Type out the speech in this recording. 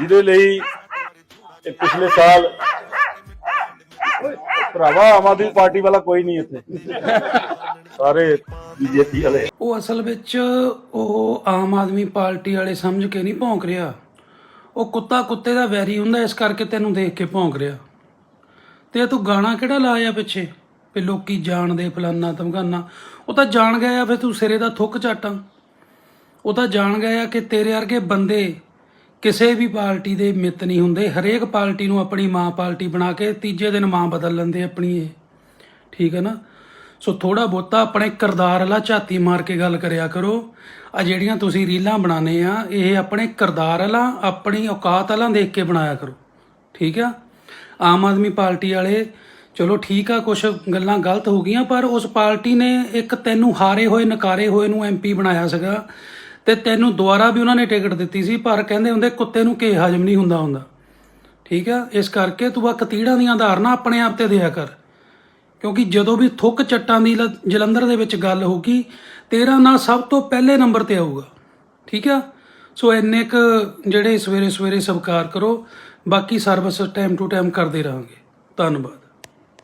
ਜਿਹਦੇ ਲਈ ਪਿਛਲੇ ਸਾਲ ਭਰਾਵਾ, ਆਮ ਆਦਮੀ ਪਾਰਟੀ ਵਾਲਾ ਕੋਈ ਨਹੀਂ ਇੱਥੇ। ਸਾਰੇ ਬੀਜੇਪੀ ਵਾਲੇ। ਉਹ ਅਸਲ ਵਿੱਚ ਉਹ ਆਮ ਆਦਮੀ ਪਾਰਟੀ ਵਾਲੇ ਸਮਝ ਕੇ ਨਹੀਂ ਭੌਂਕ ਰਿਹਾ। ਉਹ ਕੁੱਤਾ ਕੁੱਤੇ ਦਾ ਵੈਰੀ ਹੁੰਦਾ, ਇਸ ਕਰਕੇ ਤੈਨੂੰ ਦੇਖ ਕੇ ਭੌਂਕ ਰਿਹਾ। ਤੇ ਤੂੰ ਗਾਣਾ ਕਿਹੜਾ ਲਾਇਆ ਪਿੱਛੇ? ਵੀ ਲੋਕੀ ਜਾਣਦੇ ਫਲਾਨਾ ਧਮਕਾਨਾ ਉਹ ਤਾਂ ਜਾਣ ਗਏ ਆ, ਫਿਰ ਤੂੰ ਸਿਰੇ ਦਾ ਥੁੱਕ ਝਾਟਾਂ ਉਹ ਤਾਂ ਜਾਣ ਗਏ ਆ ਕਿ ਤੇਰੇ ਵਰਗੇ ਬੰਦੇ ਕਿਸੇ ਵੀ ਪਾਰਟੀ ਦੇ ਮਿੱਤ ਨਹੀਂ ਹੁੰਦੇ। ਹਰੇਕ ਪਾਰਟੀ ਨੂੰ ਆਪਣੀ ਮਾਂ ਪਾਰਟੀ ਬਣਾ ਕੇ ਤੀਜੇ ਦਿਨ ਮਾਂ ਬਦਲ ਲੈਂਦੇ ਆਪਣੀ ਇਹ। ਠੀਕ ਹੈ ਨਾ? ਸੋ ਥੋੜਾ ਬਹੁਤਾ ਆਪਣੇ ਕਿਰਦਾਰ ਵਾਲਾ ਝਾਤੀ ਮਾਰ ਕੇ ਗੱਲ ਕਰਿਆ ਕਰੋ। ਆ ਜਿਹੜੀਆਂ ਤੁਸੀਂ ਰੀਲਾਂ ਬਣਾਉਂਦੇ ਆ, ਇਹ ਆਪਣੇ ਕਿਰਦਾਰ ਵਾਲਾ, ਆਪਣੀ ਔਕਾਤ ਵਾਲਾ ਦੇਖ ਕੇ ਬਣਾਇਆ ਕਰੋ। ਠੀਕ ਆ? ਆਮ ਆਦਮੀ ਪਾਰਟੀ ਵਾਲੇ, ਚਲੋ ਠੀਕ ਆ ਕੁਝ ਗੱਲਾਂ ਗਲਤ ਹੋ ਗਈਆਂ, ਪਰ ਉਸ ਪਾਰਟੀ ਨੇ ਇੱਕ ਤੈਨੂੰ ਹਾਰੇ ਹੋਏ, ਨਕਾਰੇ ਹੋਏ ਨੂੰ ਐਮਪੀ ਬਣਾਇਆ ਸੀਗਾ। ਤੇ ਤੈਨੂੰ ਦੁਬਾਰਾ ਵੀ ਉਹਨਾਂ ਨੇ ਟਿਕਟ ਦਿੱਤੀ ਸੀ, ਪਰ ਕਹਿੰਦੇ ਹੁੰਦੇ ਕੁੱਤੇ ਨੂੰ ਕੇ ਹਜਮ ਨਹੀਂ ਹੁੰਦਾ ਹੁੰਦਾ। ਠੀਕ ਆ? ਇਸ ਕਰਕੇ ਤੂੰ ਆ ਕਤੀੜਾਂ ਦੀਆਂ ਧਾਰਨਾ ਆਪਣੇ ਆਪ ਤੇ ਦਿਆ ਕਰ। ਕਿਉਂਕਿ ਜਦੋਂ ਵੀ ਥੁੱਕ ਚੱਟਾਂ ਦੀ ਲ- ਜਲੰਧਰ ਦੇ ਵਿੱਚ ਗੱਲ ਹੋਗੀ ਤੇਰਾ ਨਾਂ ਸਭ ਤੋਂ ਪਹਿਲੇ ਨੰਬਰ ਤੇ ਆਊਗਾ। ਠੀਕ ਆ? ਸੋ ਇੰਨੇ ਕ ਜਿਹੜੇ ਸਵੇਰੇ ਸਵੇਰੇ ਸਵੀਕਾਰ ਕਰੋ, ਬਾਕੀ ਸਰਵਿਸ ਟਾਈਮ ਟੂ ਟਾਈਮ ਕਰਦੇ ਰਹਾਂਗੇ। ਧੰਨਵਾਦ।